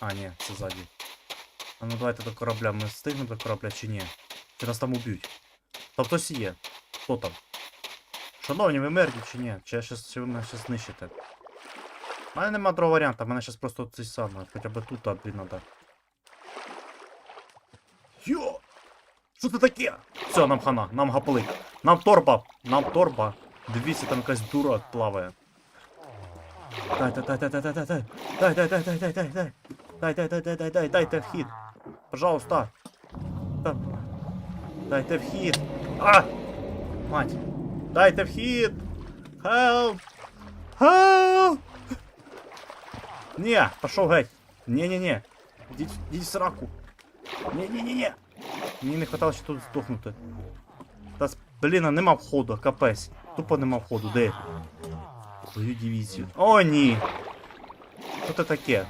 А, ні, це ззаді. А ну давайте до корабля. Ми встигнемо до корабля чи ні? Чи нас там уб'ють? Там хтось є. Хто там? Шановні, ви мертві чи ні? Чи, я щас, чи ви мене щас знищите? У мене нема другого варіанта, мене щас просто цей самий, хоча б тут блін, надо. Йо! Що це таке? Все, нам хана, нам гаплик. Нам торба, нам торба. Дивіться, там якась дура плаває. Дай, дай, дай, дай, дай, дай, дай, дай, дай, дай, дай, дай, дай, дай. Дай, дай, дай, дай, дай, дай, дайте вхід. Пожалуйста. Та- Дайте вхід. А! Мать. Дайте вхід. Help. Help. Не, пошел геть. Не-не-не. Ідіть, ідіть в сраку. Не-не-не-не. Мені не хватало ще тут здохнути. Та, блін, а нема входу, капець. Тупо нема входу, де? Твою дивізію. О, ні. Що це таке?